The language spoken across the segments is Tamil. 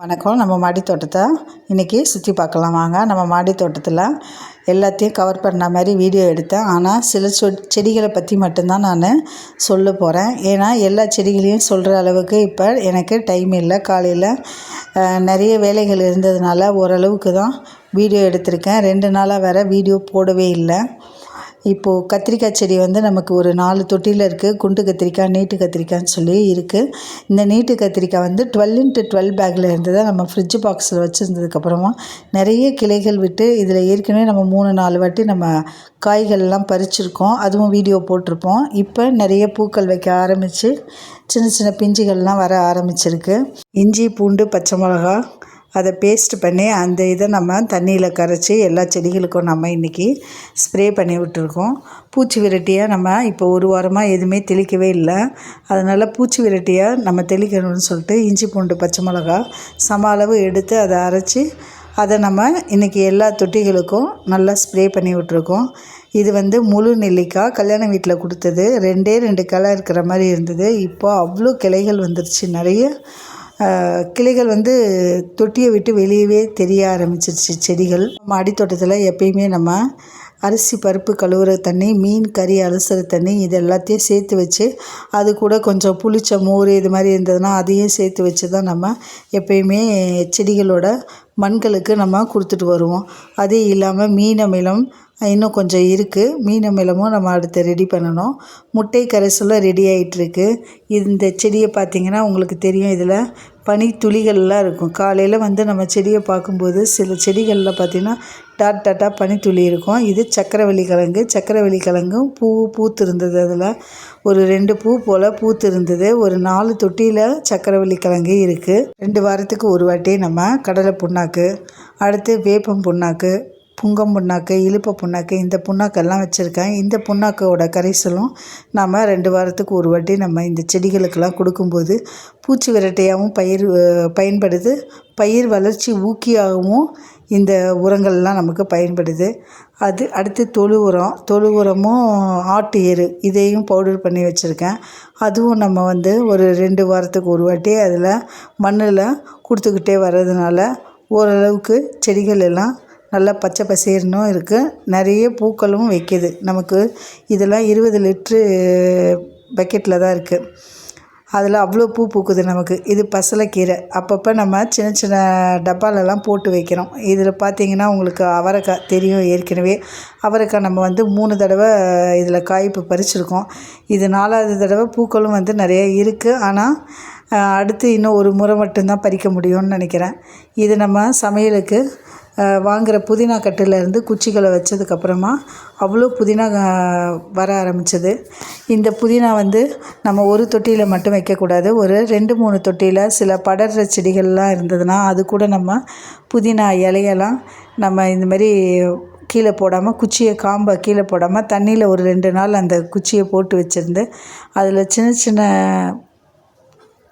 வணக்கம். நம்ம மாடி தோட்டத்தை இன்றைக்கி சுற்றி பார்க்கலாம். வாங்க நம்ம மாடி தோட்டத்தில் எல்லாத்தையும் கவர் பண்ண மாதிரி வீடியோ எடுத்தேன். ஆனால் சில சொ செடிகளை பற்றி மட்டும்தான் நான் சொல்ல போகிறேன் ஏன்னா எல்லா செடிகளையும் சொல்கிற அளவுக்கு இப்போ எனக்கு டைம் இல்லை. காலையில் நிறைய வேலைகள் இருந்ததுனால ஓரளவுக்கு தான் வீடியோ எடுத்திருக்கேன். ரெண்டு நாளாக வேறு வீடியோ போடவே இல்லை. இப்போது கத்திரிக்காய் செடி வந்து நமக்கு ஒரு நாலு தொட்டியில் இருக்குது குண்டு கத்திரிக்காய் நீட்டு கத்திரிக்காய்ன்னு சொல்லி இருக்குது இந்த நீட்டு கத்திரிக்காய் வந்து டுவெல் இன்ட்டு டுவெல் பேக்கில் இருந்ததை நம்ம ஃப்ரிட்ஜ் பாக்ஸில் வச்சுருந்ததுக்கப்புறமா நிறைய கிளைகள் விட்டு இதில் ஏற்கனவே நம்ம மூணு நாலு வாட்டி நம்ம காய்கள்லாம் பறிச்சிருக்கோம். அதுவும் வீடியோ போட்டிருப்போம். இப்போ நிறைய பூக்கள் வைக்க ஆரம்பித்து சின்ன சின்ன பிஞ்சுகள்லாம் வர ஆரம்பிச்சிருக்கு. இஞ்சி பூண்டு பச்சை மிளகா அதை பேஸ்ட் பண்ணி அந்த இதை நம்ம தண்ணியில் கரைச்சி எல்லா செடிகளுக்கும் நம்ம இன்றைக்கி ஸ்ப்ரே பண்ணி விட்டுருக்கோம். பூச்சி விரட்டியாக நம்ம இப்போ ஒரு வாரமாக எதுவுமே தெளிக்கவே இல்லை. அதனால் பூச்சி விரட்டியாக நம்ம தெளிக்கணும்னு சொல்லிட்டு இஞ்சி பூண்டு பச்சை மிளகா சம அளவு எடுத்து அதை அரைச்சி அதை நம்ம இன்றைக்கி எல்லா தொட்டிகளுக்கும் நல்லா ஸ்ப்ரே பண்ணி விட்டுருக்கோம். இது வந்து முழு நெல்லிக்காய் கல்யாண வீட்டில் கொடுத்தது. ரெண்டே ரெண்டு கிளை இருக்கிற மாதிரி இருந்தது. இப்போ அவ்வளோ கிளைகள் வந்துருச்சு. நிறைய கிளைகள் வந்து தொட்டியை விட்டு வெளியவே தெரிய ஆரம்பிச்சிருச்சு செடிகள். நம்ம அடித்தோட்டத்தில் எப்பயுமே நம்ம அரிசி பருப்பு கழுவுற தண்ணி மீன் கறி அலசுற தண்ணி இது எல்லாத்தையும் சேர்த்து வச்சு அது கூட கொஞ்சம் புளிச்ச மோர் இது மாதிரி இருந்ததுன்னா அதையும் சேர்த்து வச்சு தான் நம்ம எப்பயுமே செடிகளோட மண்களுக்கு நம்ம கொடுத்துட்டு வருவோம். அது இல்லாமல் மீன் அமிலம் இன்னும் கொஞ்சம் இருக்குது மீன் அமிலமும் நம்ம அடுத்து ரெடி பண்ணணும். முட்டை கரைசலும் ரெடி ஆகிட்டுருக்கு இந்த செடியை பார்த்திங்கன்னா உங்களுக்கு தெரியும். இதில் பனி துளிகள்லாம் இருக்கும். காலையில் வந்து நம்ம செடியை பார்க்கும்போது சில செடிகளில் பார்த்திங்கன்னா டாட் டாட்டாக பனித்துளி இருக்கும் இது சக்கரவள்ளி கிழங்கு. சக்கரவள்ளி கிழங்கும் பூ பூத்து இருந்தது அதில். ஒரு ரெண்டு பூ போல் பூத்து இருந்தது ஒரு நாலு தொட்டியில் சக்கரவள்ளி கிழங்கு இருக்குது ரெண்டு வாரத்துக்கு ஒரு வாட்டி நம்ம கடலை புண்ணாக்கு அடுத்து வேப்பம் புண்ணாக்கு புங்கம் புண்ணாக்கு இலுப்பை புண்ணாக்கு இந்த புண்ணாக்கெல்லாம் வச்சுருக்கேன். இந்த புண்ணாக்கோட கரைசலும் நாம் ரெண்டு வாரத்துக்கு ஒரு வாட்டி நம்ம இந்த செடிகளுக்கெல்லாம் கொடுக்கும்போது பூச்சி விரட்டையாகவும் பயிர் பயன்படுது. பயிர் வளர்ச்சி ஊக்கியாகவும் இந்த உரங்கள்லாம் நமக்கு பயன்படுது. அது அடுத்து தொழு உரம். தொழு உரமும் ஆட்டு எரு. இதையும் பவுடர் பண்ணி வச்சுருக்கேன். அதுவும் நம்ம வந்து ஒரு ரெண்டு வாரத்துக்கு ஒரு வாட்டி அதில் மண்ணில் கொடுத்துக்கிட்டே வர்றதுனால ஓரளவுக்கு செடிகள் எல்லாம் நல்லா பச்சை பசேர்னும் இருக்குது நிறைய பூக்களும் வைக்கிது. நமக்கு இதெல்லாம் இருபது லிட்ரு பக்கெட்டில் தான் இருக்குது அதில் அவ்வளோ பூ பூக்குது நமக்கு. இது பசலைக்கீரை அப்பப்போ நம்ம சின்ன சின்ன டப்பாலெல்லாம் போட்டு வைக்கிறோம். இதில் பார்த்தீங்கன்னா உங்களுக்கு அவரைக்காய் தெரியும் ஏற்கனவே. அவரைக்காய் நம்ம வந்து மூணு தடவை இதில் காய்ப்பு பறிச்சிருக்கோம். இது நாலாவது தடவை பூக்களும் வந்து நிறைய இருக்குது ஆனால் அடுத்து இன்னும் ஒரு முறை மட்டும்தான் பறிக்க முடியும்னு நினைக்கிறேன். இது நம்ம சமையலுக்கு வாங்குகிற புதினா கட்டுலேருந்து குச்சிகளை வச்சதுக்கப்புறமா அவ்வளோ புதினா வர ஆரம்பிச்சது. இந்த புதினா வந்து நம்ம ஒரு தொட்டியில் மட்டும் வைக்கக்கூடாது. ஒரு ரெண்டு மூணு தொட்டியில் சில படர்ற செடிகள்லாம் இருந்ததுன்னா அது கூட நம்ம புதினா இலையெல்லாம் நம்ம இந்த மாதிரி கீழே போடாமல் குச்சியை காம்பை கீழே போடாமல் தண்ணியில் ஒரு ரெண்டு நாள் அந்த குச்சியை போட்டு வச்சுருந்து அதில் சின்ன சின்ன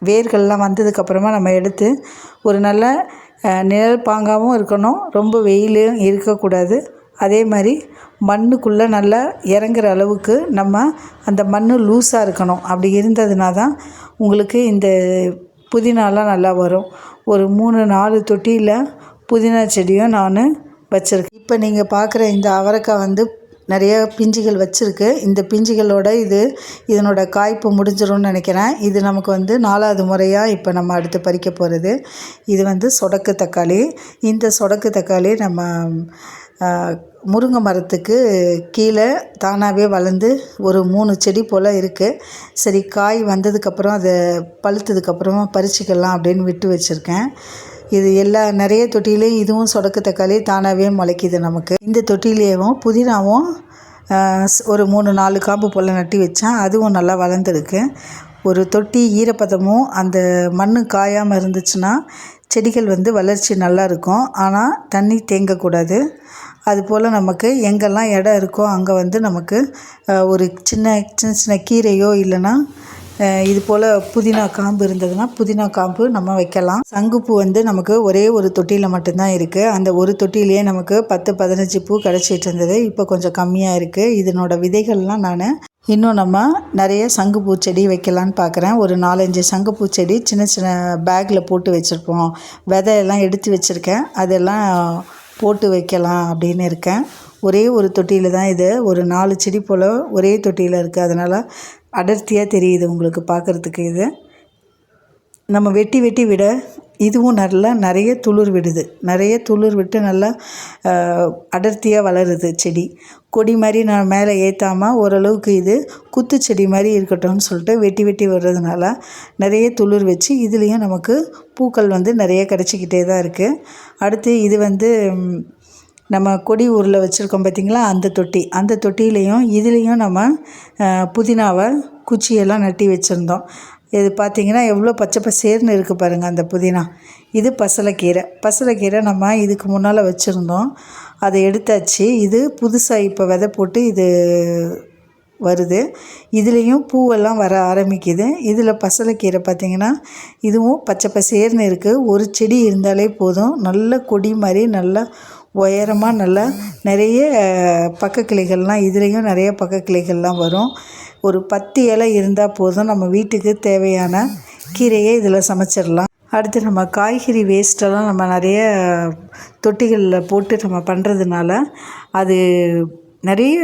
வேர்கள்லாம் வந்ததுக்கப்புறமா நம்ம எடுத்து ஒரு நல்ல நிழல் பாங்காகவும் இருக்கணும். ரொம்ப வெயிலும் இருக்கக்கூடாது. அதே மாதிரி மண்ணுக்குள்ளே நல்லா இறங்குற அளவுக்கு நம்ம அந்த மண் லூஸாக இருக்கணும். அப்படி இருந்ததுனா தான் உங்களுக்கு இந்த புதினாலாம் நல்லா வரும். ஒரு மூணு நாலு தொட்டியில் புதினா செடியும் நான் வச்சுருக்கேன். இப்போ நீங்கள் பார்க்குற இந்த அவரைக்காய் வந்து நிறைய பிஞ்சுகள் வச்சுருக்கு. இந்த பிஞ்சுகளோட இது இதனோட காய்ப்பு முடிஞ்சிடும்னு நினைக்கிறேன். இது நமக்கு வந்து நாலாவது முறையாக இப்போ நம்ம அடுத்து பறிக்க போகிறது இது வந்து சொடக்கு தக்காளி. இந்த சொடக்கு தக்காளி நம்ம முருங்கை மரத்துக்கு கீழே தானாகவே வளர்ந்து ஒரு மூணு செடி போல் இருக்குது சரி காய் வந்ததுக்கப்புறம் அதை பழுத்ததுக்கப்புறமா பறிச்சிக்கலாம் அப்படின்னு விட்டு வச்சுருக்கேன். இது எல்லா நிறைய தொட்டிலையும் இதுவும் சொடக்கு தக்காளி தானாகவே முளைக்கிது நமக்கு. இந்த தொட்டிலேயும் புதினாவும் ஒரு மூணு நாலு காம்பு போல் நட்டி வச்சேன். அதுவும் நல்லா வளர்ந்துருக்கு. ஒரு தொட்டி ஈரப்பதமும் அந்த மண் காயாமல் இருந்துச்சுன்னா செடிகள் வந்து வளர்ச்சி நல்லா இருக்கும் ஆனால் தண்ணி தேங்கக்கூடாது. அதுபோல் நமக்கு எங்கெல்லாம் இடம் இருக்கோ அங்கே வந்து நமக்கு ஒரு சின்ன சின்ன சின்ன கீரையோ இல்லைன்னா இது போல் புதினா காம்பு இருந்ததுன்னா புதினா காம்பு நம்ம வைக்கலாம். சங்குப்பூ வந்து நமக்கு ஒரே ஒரு தொட்டியில் மட்டும்தான் இருக்குது அந்த ஒரு தொட்டிலேயே நமக்கு பத்து பதினஞ்சு பூ கிடச்சிட்டு இருந்தது. இப்போ கொஞ்சம் கம்மியாக இருக்குது இதனோட விதைகள்லாம் நான் இன்னும் நம்ம நிறைய சங்குப்பூ செடி வைக்கலான்னு பார்க்குறேன் ஒரு நாலஞ்சு சங்குப்பூ செடி சின்ன சின்ன பேக்கில் போட்டு வச்சுருப்போம். விதையெல்லாம் எடுத்து வச்சுருக்கேன். அதெல்லாம் போட்டு வைக்கலாம் அப்படின்னு இருக்கேன். ஒரே ஒரு தொட்டியில் தான் இது. ஒரு நாலு செடி போல் ஒரே தொட்டியில் இருக்குது அதனால் அடர்த்தியாக தெரியுது உங்களுக்கு பார்க்குறதுக்கு இது. நம்ம வெட்டி வெட்டி விட இதுவும் நல்லா நிறைய துளிர் விடுது. நிறைய துளிர் விட்டு நல்லா அடர்த்தியாக வளருது செடி. கொடி மாதிரி நான் மேலே ஏற்றாமல் ஓரளவுக்கு இது குத்து செடி மாதிரி இருக்கட்டும்னு சொல்லிட்டு வெட்டி வெட்டி வர்றதுனால நிறைய துளிர் வச்சு இதுலேயும் நமக்கு பூக்கள் வந்து நிறைய கிடச்சிக்கிட்டே தான் இருக்குது அடுத்து இது வந்து நம்ம கொடி ஊரில் வச்சுருக்கோம் பார்த்திங்களா? அந்த தொட்டி. அந்த தொட்டிலையும் இதுலேயும் நம்ம புதினாவை குச்சியெல்லாம் நட்டி வச்சுருந்தோம். இது பார்த்திங்கன்னா எவ்வளோ பச்சை பசேர்னு இருக்குது பாருங்கள் அந்த புதினா. இது பசலைக்கீரை. பசலைக்கீரை நம்ம இதுக்கு முன்னால் வச்சுருந்தோம். அதை எடுத்தாச்சு. இது புதுசாக இப்போ விதை போட்டு இது வருது. இதுலேயும் பூவெல்லாம் வர ஆரம்பிக்குது. இதில் பசலைக்கீரை பார்த்திங்கன்னா இதுவும் பச்சை பசேர்னு இருக்குது ஒரு செடி இருந்தாலே போதும். நல்ல கொடி மாதிரி நல்லா உயரமாக நல்லா நிறைய அஹ், பக்க கிளைகள்லாம் இதுலேயும் நிறைய பக்க கிளைகள்லாம் வரும். ஒரு பத்து இலை இருந்தால் போதும் நம்ம வீட்டுக்கு தேவையான கீரையை இதில் சமைச்சிடலாம். அடுத்து நம்ம காய்கறி வேஸ்ட்டெல்லாம் நம்ம நிறைய தொட்டிகளில் போட்டு நம்ம பண்ணுறதுனால அது நிறைய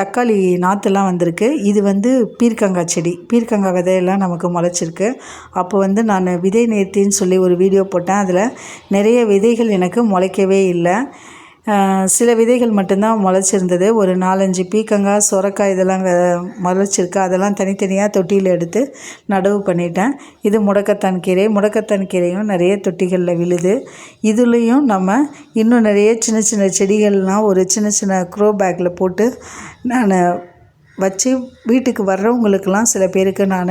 தக்காளி நாற்றுலாம் வந்திருக்கு. இது வந்து பீர்க்கங்காய் செடி. பீர்க்கங்காய் விதையெல்லாம் நமக்கு முளைச்சிருக்கு. அப்போ வந்து நான் விதை நேர்த்தின்னு சொல்லி ஒரு வீடியோ போட்டேன். அதில் நிறைய விதைகள் எனக்கு முளைக்கவே இல்லை. சில விதைகள் மட்டும்தான் முளைச்சிருந்தது. ஒரு நாலஞ்சு பீக்கங்காய் சுரக்காய் இதெல்லாம் முளைச்சிருக்கு. அதெல்லாம் தனித்தனியாக தொட்டியில் எடுத்து நடவு பண்ணிட்டேன். இது முடக்கத்தான் கீரை. முடக்கத்தான் கீரையும் நிறைய தொட்டிகளில் விழுது. இதுலேயும் நம்ம இன்னும் நிறைய சின்ன சின்ன செடிகள்லாம் ஒரு சின்ன சின்ன க்ரோ பேக்கில் போட்டு நான் வச்சு வீட்டுக்கு வர்றவங்களுக்கெல்லாம் சில பேருக்கு நான்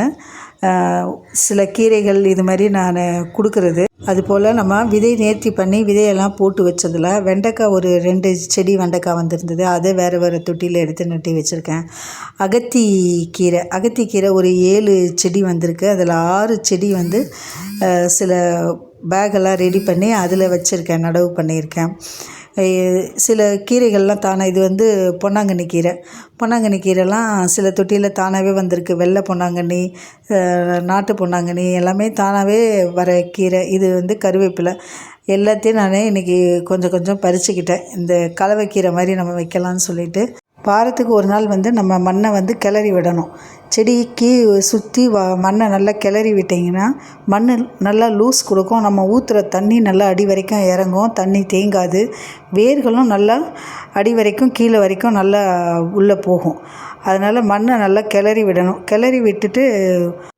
சில கீரைகள் இது மாதிரி நான் கொடுக்கறது. அதுபோல் நம்ம விதை நேர்த்தி பண்ணி விதையெல்லாம் போட்டு வச்சதில் வெண்டைக்காய் ஒரு ரெண்டு செடி வெண்டைக்காய் வந்திருந்தது. அதை வேறு வேறு தொட்டியில் எடுத்து நட்டி வச்சுருக்கேன். அகத்தி கீரை அகத்தி கீரை ஒரு ஏழு செடி வந்திருக்கு. அதில் ஆறு செடி வந்து சில பேக்கெல்லாம் ரெடி பண்ணி அதில் வச்சுருக்கேன் நடவு பண்ணியிருக்கேன். சில கீரைகள்லாம் தானே இது வந்து பொன்னாங்கண்ணி கீரை. பொன்னாங்கண்ணி கீரைலாம் சில தொட்டியில் தானாகவே வந்திருக்கு. வெள்ளை பொன்னாங்கண்ணி நாட்டு பொன்னாங்கண்ணி எல்லாமே தானாகவே வர கீரை. இது வந்து கருவேப்பிலை. எல்லாத்தையும் நான் இன்றைக்கி கொஞ்சம் கொஞ்சம் பறிச்சுக்கிட்டேன். இந்த கலவைக்கீரை மாதிரி நம்ம வைக்கலாம்னு சொல்லிட்டு. வாரத்துக்கு ஒரு நாள் வந்து நம்ம மண்ணை வந்து கிளறி விடணும். செடிக்கு சுற்றி வ மண்ணை நல்லா கிளறி விட்டிங்கன்னா மண் நல்லா லூஸ் கொடுக்கும். நம்ம ஊற்றுற தண்ணி நல்லா அடி வரைக்கும் இறங்கும். தண்ணி தேங்காது. வேர்களும் நல்லா அடி வரைக்கும் கீழே வரைக்கும் நல்லா உள்ளே போகும். அதனால் மண்ணை நல்லா கிளறி விடணும். கிளறி விட்டுட்டு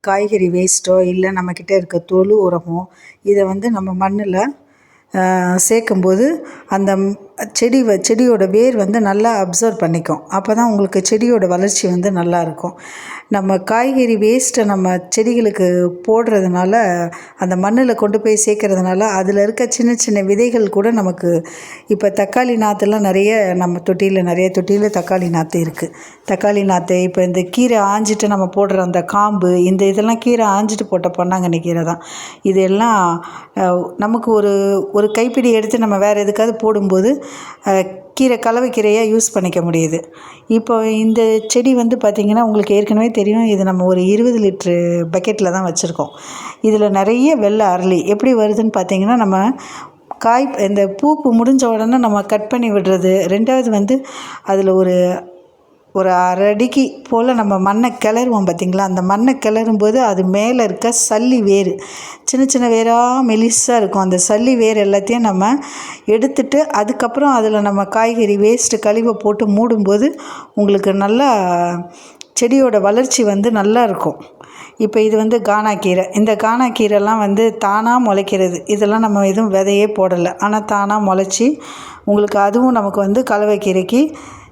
காய்கறி வேஸ்ட்டோ இல்லை நம்மக்கிட்ட இருக்க தொழு உரமோ இதை வந்து நம்ம மண்ணில் சேர்க்கும்போது அந்த செடி வ செடியோட வேர் வந்து நல்லா அப்சர்வ் பண்ணிக்கும். அப்போ தான் உங்களுக்கு செடியோட வளர்ச்சி வந்து நல்லா இருக்கும் நம்ம காய்கறி வேஸ்ட்டை நம்ம செடிகளுக்கு போடுறதுனால அந்த மண்ணில் கொண்டு போய் சேர்க்கறதுனால அதில் இருக்க சின்ன சின்ன விதைகள் கூட நமக்கு இப்போ தக்காளி நாற்றுலாம் நிறைய நம்ம தொட்டியில் நிறைய தொட்டியில் தக்காளி நாற்று இருக்குது தக்காளி நாற்று இப்போ இந்த கீரை ஆஞ்சிட்டு நம்ம போடுற அந்த காம்பு இந்த இதெல்லாம் கீரை ஆஞ்சிட்டு போட்ட பொன்னாங்கண்ணி கீரை தான் இதெல்லாம் நமக்கு ஒரு ஒரு கைப்பிடி எடுத்து நம்ம வேறு எதுக்காவது போடும்போது கீரை கலவை கீரையாக யூஸ் பண்ணிக்க முடியுது. இப்போ இந்த செடி வந்து பார்த்திங்கன்னா உங்களுக்கு ஏற்கனவே தெரியும் இது நம்ம ஒரு இருபது லிட்ரு பக்கெட்டில் தான் வச்சுருக்கோம். இதில் நிறைய வெள்ளை அரளி எப்படி வருதுன்னு பார்த்தீங்கன்னா நம்ம காய் இந்த பூப்பு முடிஞ்ச உடனே நம்ம கட் பண்ணி விடுறது. ரெண்டாவது வந்து அதில் ஒரு ஒரு அரை அடிக்கு போல் நம்ம மண்ணை கிளறுவோம் பார்த்திங்களா? அந்த மண்ணை கிளறும்போது அது மேலே இருக்க சல்லி வேர் சின்ன சின்ன வேராக மெலிசாக இருக்கும். அந்த சல்லி வேர் எல்லாத்தையும் நம்ம எடுத்துட்டு அதுக்கப்புறம் அதில் நம்ம காய்கறி வேஸ்ட்டு கழிவை போட்டு மூடும்போது உங்களுக்கு நல்லா செடியோட வளர்ச்சி வந்து நல்லா இருக்கும். இப்போ இது வந்து கானாக்கீரை. இந்த கானாக்கீரைலாம் வந்து தானாக முளைக்கிறது. இதெல்லாம் நம்ம எதுவும் விதையே போடலை. ஆனால் தானாக முளைச்சி உங்களுக்கு அதுவும் நமக்கு வந்து கலவைக்கீரைக்கு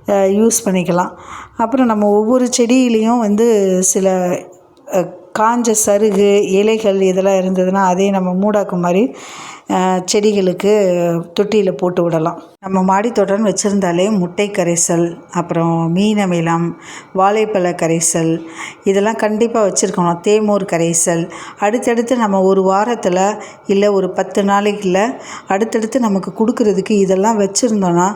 யூஸ் பண்ணிக்கலாம். அப்புறம் நம்ம ஒவ்வொரு செடியிலையும் வந்து சில காஞ்ச சருகு இலைகள் இதெல்லாம் இருந்ததுன்னா அதையும் நம்ம மூடாக்கு மாதிரி செடிகளுக்கு தொட்டியில் போட்டு விடலாம். நம்ம மாடித்தோட்டம் வச்சுருந்தாலே முட்டை கரைசல் அப்புறம் மீனமிலம் வாழைப்பழ கரைசல் இதெல்லாம் கண்டிப்பாக வச்சுருக்கணும். தேமூர் கரைசல். அடுத்தடுத்து நம்ம ஒரு வாரத்தில் இல்லை ஒரு பத்து நாளைக்குள்ள அடுத்தடுத்து நமக்கு கொடுக்கறதுக்கு இதெல்லாம் வச்சுருந்தோன்னா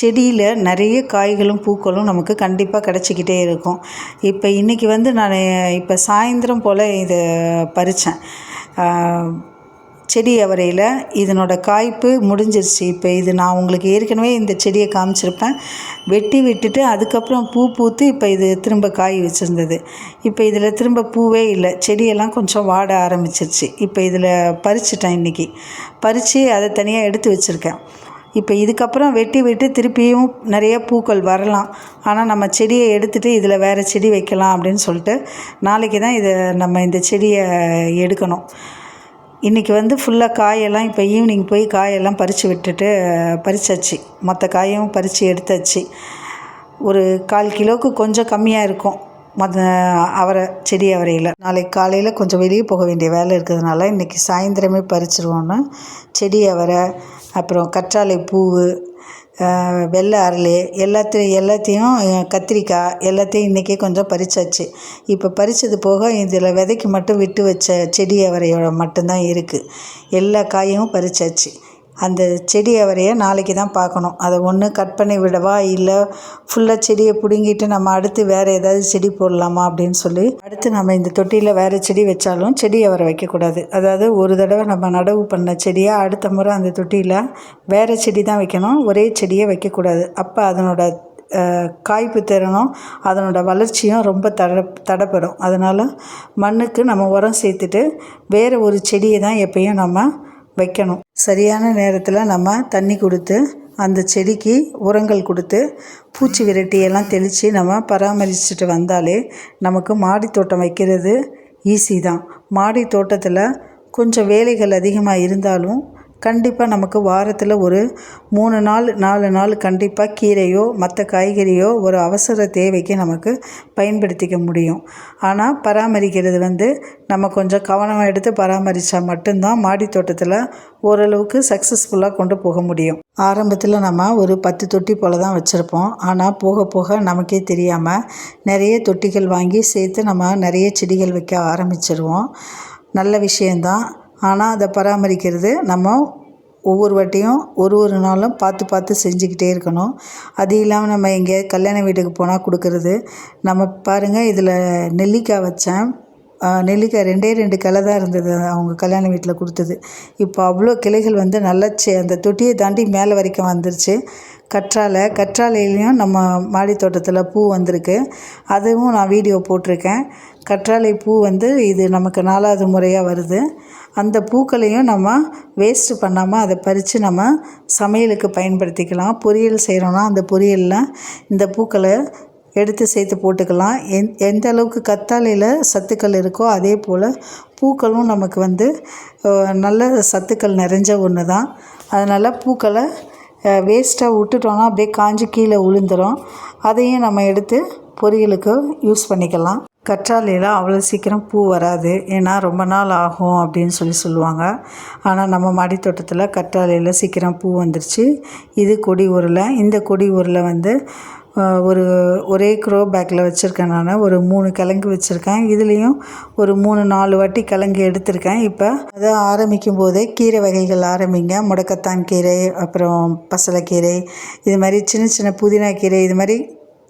செடியில் நிறைய காய்களும் பூக்களும் நமக்கு கண்டிப்பாக கிடச்சிக்கிட்டே இருக்கும். இப்போ இன்றைக்கி வந்து நான் இப்போ சாயந்தரம் போல் இதை பறித்தேன் செடி அவரையில் இதனோட காய்ப்பு முடிஞ்சிருச்சு. இப்போ இது நான் உங்களுக்கு ஏற்கனவே இந்த செடியை காமிச்சிருப்பேன். வெட்டி விட்டுட்டு அதுக்கப்புறம் பூ பூத்து இப்போ இது திரும்ப காய் வச்சுருந்தது. இப்போ இதில் திரும்ப பூவே இல்லை. செடியெல்லாம் கொஞ்சம் வாட ஆரம்பிச்சிருச்சு. இப்போ இதில் பறிச்சிட்டேன் இன்றைக்கி பறித்து அதை தனியாக எடுத்து வச்சுருக்கேன். இப்போ இதுக்கப்புறம் வெட்டி விட்டு திருப்பியும் நிறைய பூக்கள் வரலாம். ஆனால் நம்ம செடியை எடுத்துகிட்டு இதில் வேறு செடி வைக்கலாம் அப்படின்னு சொல்லிட்டு நாளைக்கு தான் இதை நம்ம இந்த செடியை எடுக்கணும். இன்றைக்கி வந்து ஃபுல்லாக காயெல்லாம் இப்போ ஈவினிங் போய் காயெல்லாம் பறித்து விட்டுட்டு பறிச்சாச்சு. மற்ற காயும் பறித்து எடுத்தாச்சு. ஒரு கால் கிலோவுக்கு கொஞ்சம் கம்மியாக இருக்கும். மத அவரை செடி அவரையில். நாளைக்கு காலையில் கொஞ்சம் வெளியே போக வேண்டிய வேலை இருக்கிறதுனால இன்றைக்கி சாயந்தரமே பறிச்சிருவோன்னு செடி அவரை அப்புறம் கற்றாழை பூவு வெள்ளை அரளி எல்லாத்தையும் எல்லாத்தையும் கத்திரிக்காய் எல்லாத்தையும் இன்றைக்கே கொஞ்சம் பறிச்சாச்சு. இப்போ பறித்தது போக இதில் விதைக்கு மட்டும் விட்டு வச்ச செடி அவரையோட மட்டும்தான் இருக்குது எல்லா காயும் பறிச்சாச்சு. அந்த செடி அவரையை நாளைக்கு தான் பார்க்கணும். அதை ஒன்று கட் பண்ணி விடவா? இல்லை ஃபுல்லாக செடியை பிடுங்கிட்டு நம்ம அடுத்து வேறு ஏதாவது செடி போடலாமா அப்படின்னு சொல்லி அடுத்து நம்ம இந்த தொட்டியில் வேறு செடி வச்சாலும் செடி அவரை வைக்கக்கூடாது. அதாவது ஒரு தடவை நம்ம நடவு பண்ண செடியை அடுத்த முறை அந்த தொட்டியில் வேறு செடி தான் வைக்கணும். ஒரே செடியை வைக்கக்கூடாது. அப்போ அதனோட காய்ப்பு திறனும் அதனோட வளர்ச்சியும் ரொம்ப தட தடைப்படும். அதனால் மண்ணுக்கு நம்ம உரம் சேர்த்துட்டு வேறு ஒரு செடியை தான் எப்பயும் நம்ம வைக்கணும். சரியான நேரத்தில் நம்ம தண்ணி கொடுத்து அந்த செடிக்கு உரங்கள் கொடுத்து பூச்சி விரட்டியெல்லாம் தெளித்து நம்ம பராமரிச்சுட்டு வந்தாலே நமக்கு மாடி தோட்டம் வைக்கிறது ஈஸி தான். மாடி தோட்டத்தில் கொஞ்சம் வேலைகள் அதிகமாக இருந்தாலும் கண்டிப்பாக நமக்கு வாரத்தில் ஒரு மூணு நாள் நாலு நாள் கண்டிப்பாக கீரையோ மற்ற காய்கறியோ ஒரு அவசர தேவைக்கு நமக்கு பயன்படுத்திக்க முடியும். ஆனால் பராமரிக்கிறது வந்து நம்ம கொஞ்சம் கவனமாக எடுத்து பராமரித்தா மட்டும்தான் மாடி தோட்டத்தில் ஓரளவுக்கு சக்ஸஸ்ஃபுல்லாக கொண்டு போக முடியும். ஆரம்பத்தில் நம்ம ஒரு பத்து தொட்டி போல் தான் வச்சுருப்போம். ஆனால் போக போக நமக்கே தெரியாமல் நிறைய தொட்டிகள் வாங்கி சேர்த்து நம்ம நிறைய செடிகள் வைக்க ஆரம்பிச்சிருவோம். நல்ல விஷயந்தான் ஆனால் அதை பராமரிக்கிறது நம்ம ஒவ்வொரு வாட்டியும் ஒரு ஒரு நாளும் பார்த்து பார்த்து செஞ்சுக்கிட்டே இருக்கணும். அது இல்லாமல் நம்ம எங்கேயாவது கல்யாண வீட்டுக்கு போனால் கொடுக்கறது. நம்ம பாருங்கள் இதில் நெல்லிக்காய் வச்சேன். நெல்லிக்காய் ரெண்டே ரெண்டு கிளை தான் இருந்தது அவங்க கல்யாண வீட்டில் கொடுத்தது. இப்போ அவ்வளோ கிளைகள் வந்து நல்லா அந்த தொட்டியை தாண்டி மேலே வரைக்கும் வந்துருச்சு. கற்றாழை கற்றாழையிலையும் நம்ம மாடி தோட்டத்தில் பூ வந்திருக்கு. அதுவும் நான் வீடியோ போட்டிருக்கேன். கற்றாழை பூ வந்து இது நமக்கு நாலாவது முறையாக வருது. அந்த பூக்களையும் நம்ம வேஸ்ட்டு பண்ணாமல் அதை பறித்து நம்ம சமையலுக்கு பயன்படுத்திக்கலாம். பொரியல் செய்கிறோன்னா அந்த பொரியலில் இந்த பூக்களை எடுத்து சேர்த்து போட்டுக்கலாம். எந் எந்த அளவுக்கு கத்தாழையில் சத்துக்கள் இருக்கோ அதே போல் பூக்களும் நமக்கு வந்து நல்ல சத்துக்கள் நிறைஞ்ச ஒன்று தான் அதனால் பூக்களை வேஸ்ட்டாக விட்டுட்டோன்னா அப்படியே காஞ்சி கீழே விழுந்துரும் அதையும் நம்ம எடுத்து பொரியலுக்கு யூஸ் பண்ணிக்கலாம். கற்றாழையில் அவ்வளோ சீக்கிரம் பூ வராது. ஏன்னா ரொம்ப நாள் ஆகும் அப்படின்னு சொல்லி சொல்லுவாங்க. ஆனால் நம்ம மாடி தோட்டத்தில் கற்றாழையில் சீக்கிரம் பூ வந்துருச்சு. இது கொடி உருளை இந்த கொடி உருளை வந்து ஒரு ஒரே க்ரோ பேக்கில் வச்சுருக்கேன் நான். ஒரு மூணு கிழங்கு வச்சுருக்கேன். இதுலேயும் ஒரு மூணு நாலு வாட்டி கிழங்கு எடுத்திருக்கேன். இப்போ அதை ஆரம்பிக்கும் போதே கீரை வகைகள் ஆரம்பிங்க. முடக்கத்தான் கீரை அப்புறம் பசலைக்கீரை இது மாதிரி சின்ன சின்ன புதினா கீரை இது மாதிரி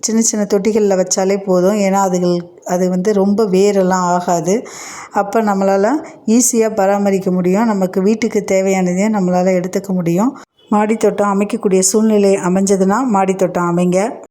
சின்ன சின்ன தொட்டிகளில் வச்சாலே போதும். ஏன்னா அதுகள் அது வந்து ரொம்ப வேரெல்லாம் ஆகாது. அப்போ நம்மளால் ஈஸியாக பராமரிக்க முடியும். நமக்கு வீட்டுக்கு தேவையானதையும் நம்மளால் எடுத்துக்க முடியும். மாடித்தோட்டம் அமைக்கக்கூடிய சூழ்நிலை அமைஞ்சதுன்னா மாடித்தோட்டம் அமைங்க.